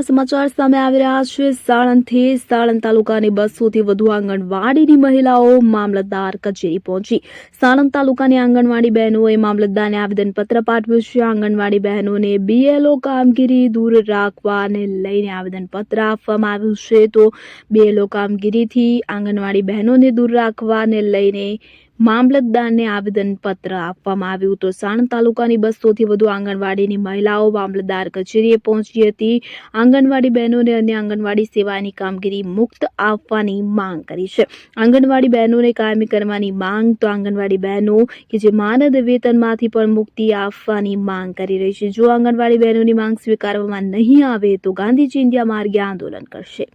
સમાચાર સામે આવી રહ્યા છે. સાણંદથી સાણંદ તાલુકાની બસોથી વધુ આંગણવાડીની મહિલાઓ મામલતદાર કચેરી પહોંચી. સાણંદ તાલુકાની આંગણવાડી બહેનોએ મામલતદારને આવેદનપત્ર પાઠવ્યું છે. આંગણવાડી બહેનોને બીએલઓ કામગીરી દૂર રાખવાને લઈને આવેદનપત્ર આપવામાં આવ્યું છે. તો બીએલઓ કામગીરીથી આંગણવાડી બહેનોને દૂર રાખવાને લઈને મામલતદારને આવેદનપત્ર આપવામાં આવ્યું તો સાણંદ તાલુકાની બસોથી વધુ આંગણવાડીની મહિલાઓ મામલતદાર કચેરીએ પહોંચી હતી. આંગણવાડી બહેનોને અન્ય આંગણવાડી સેવાની કામગીરી મુક્ત આપવાની માંગ કરી છે. આંગણવાડી બહેનોને કાયમી કરવાની માંગ તો આંગણવાડી બહેનો કે જે માનદ વેતનમાંથી પણ મુક્તિ આપવાની માંગ કરી રહી છે. જો આંગણવાડી બહેનોની માંગ સ્વીકારવામાં નહીં આવે તો ગાંધીજી ઇન્ડિયા માર્ગે આંદોલન કરશે.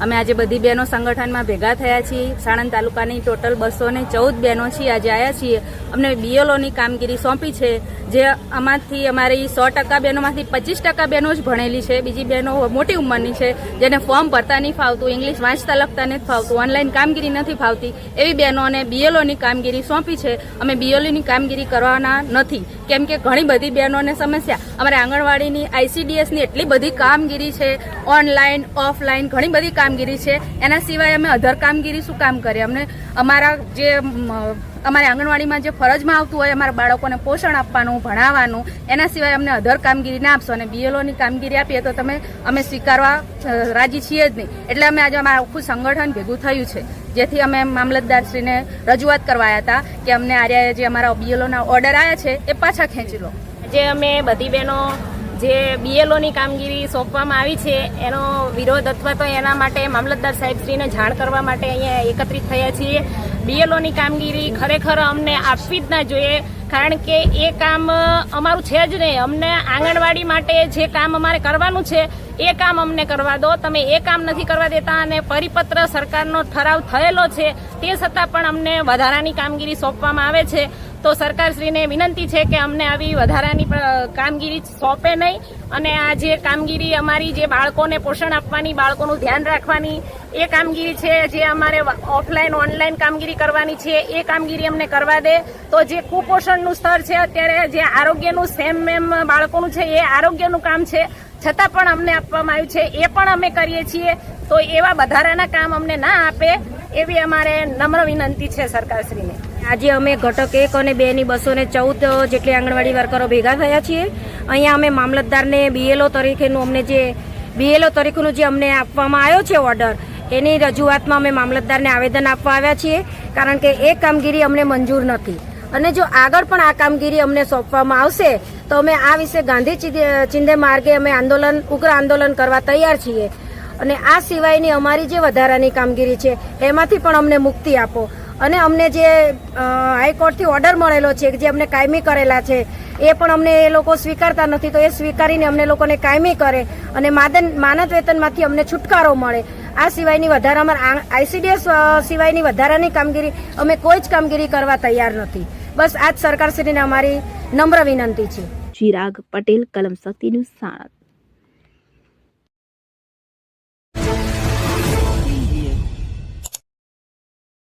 અમે આજે બધી બહેનો સંગઠનમાં ભેગા થયા છીએ. સાણંદ તાલુકાની ટોટલ બસો ને ચૌદ બહેનો છીએ. આજે આવ્યા છીએ. અમને બીએલઓની કામગીરી સોંપી છે. જે આમાંથી અમારી સો ટકા બહેનોમાંથી પચીસ ટકા બહેનો જ ભણેલી છે. બીજી બહેનો મોટી ઉંમરની છે, જેને ફોર્મ ભરતા નહીં ફાવતું, ઇંગ્લિશ વાંચતા લખતા નથી ફાવતું, ઓનલાઈન કામગીરી નથી ફાવતી. એવી બહેનોને બીએલઓની કામગીરી સોંપી છે. અમે બીએલઓની કામગીરી કરવાના નથી. કેમ કે ઘણી બધી બહેનોને સમસ્યા. અમારે આંગણવાડીની આઈસીડીએસની એટલી બધી કામગીરી છે. ઓનલાઈન, ઓફલાઈન ઘણી બધી કામગીરી છે. એના સિવાય અમે અધર કામગીરી શું કામ કરીએ? અમને અમારા જે અમારે આંગણવાડીમાં જે ફરજમાં આવતું હોય, અમારા બાળકોને પોષણ આપવાનું, ભણાવવાનું, એના સિવાય અમને અધર કામગીરી ના આપશો. અને બીએલઓની કામગીરી આપીએ તો તમે, અમે સ્વીકારવા રાજી છીએ જ નહીં. એટલે અમે આજે અમારું આખું સંગઠન ભેગું થયું છે. જેથી અમે મામલતદારશ્રીને રજૂઆત કરવાયા હતા કે અમને આર્યા જે અમારા બીએલઓના ઓર્ડર આવ્યા છે, એ પાછા ખેંચી લો. જે અમે બધી બહેનો જે બીએલઓની કામગીરી સોંપવામાં આવી છે, એનો વિરોધ અથવા તો એના માટે મામલતદાર સાહેબશ્રીને જાણ કરવા માટે અહીંયા એકત્રિત થયા છીએ. બીએલઓની કામગીરી ખરેખર અમને આપવી જ ના જોઈએ, કારણ કે એ કામ અમારું છે જ નહીં. અમને આંગણવાડી માટે જે કામ અમારે કરવાનું છે, એ કામ અમને કરવા દો. તમે એ કામ નથી કરવા દેતા અને પરિપત્ર સરકારનો ઠરાવ થયેલો છે, તે છતાં પણ અમને વધારાની કામગીરી સોંપવામાં આવે છે. તો સરકારશ્રીને વિનંતી છે કે અમને આવી વધારાની કામગીરી સોંપે નહીં. અને આ જે કામગીરી અમારી જે બાળકોને પોષણ આપવાની, બાળકોનું ધ્યાન રાખવાની, એ કામગીરી છે, જે અમારે ઓફલાઈન, ઓનલાઈન કામગીરી કરવાની છે, એ કામગીરી અમને કરવા દે. તો જે કુપોષણનું સ્તર છે, અત્યારે જે આરોગ્યનું સેમ મેમ બાળકોનું છે, એ આરોગ્યનું કામ છે. છતાં પણ અમને આપવામાં આવ્યું છે, એ પણ અમે કરીએ છીએ. તો એવા વધારાના કામ અમને ના આપે, એવી અમારે નમ્ર વિનંતી છે સરકારશ્રીને. આજે અમે ઘટક એક અને બે ની બસો ને ચૌદ જેટલી આંગણવાડી વર્કરો ભેગા થયા છીએ. અહીંયા અમે મામલતદારને બીએલઓ તરીકેનું અમને જે બીએલઓ તરીકેનું જે અમને આપવામાં આવ્યો છે ઓર્ડર, એની રજૂઆતમાં અમે મામલતદારને આવેદન આપવા આવ્યા છીએ, કારણ કે એ કામગીરી અમને મંજૂર નથી. અને જો આગળ પણ આ કામગીરી અમને સોંપવામાં આવશે, તો અમે આ વિશે ગાંધી ચિંદે માર્ગે અમે આંદોલન, ઉગ્ર આંદોલન કરવા તૈયાર છીએ. અને આ સિવાયની અમારી જે વધારાની કામગીરી છે, એમાંથી પણ અમને મુક્તિ આપો. અને અમને જે હાઈકોર્ટથી ઓર્ડર મળેલો છે, જે અમને કાયમી કરેલા છે, એ પણ અમને એ લોકો સ્વીકારતા નથી, તો એ સ્વીકારીને અમને લોકોને કાયમી કરે અને માદન, માનદ વેતનમાંથી અમને છુટકારો મળે. આ સિવાયની વધારામાં આઈસીડીએસ સિવાયની વધારાની કામગીરી અમે કોઈ જ કામગીરી કરવા તૈયાર નથી. બસ આ જ સરકારશ્રીને અમારી નમ્ર વિનંતી છે. ચિરાગ પટેલ, કલમ શક્તિ ન્યૂઝ સાણંદ.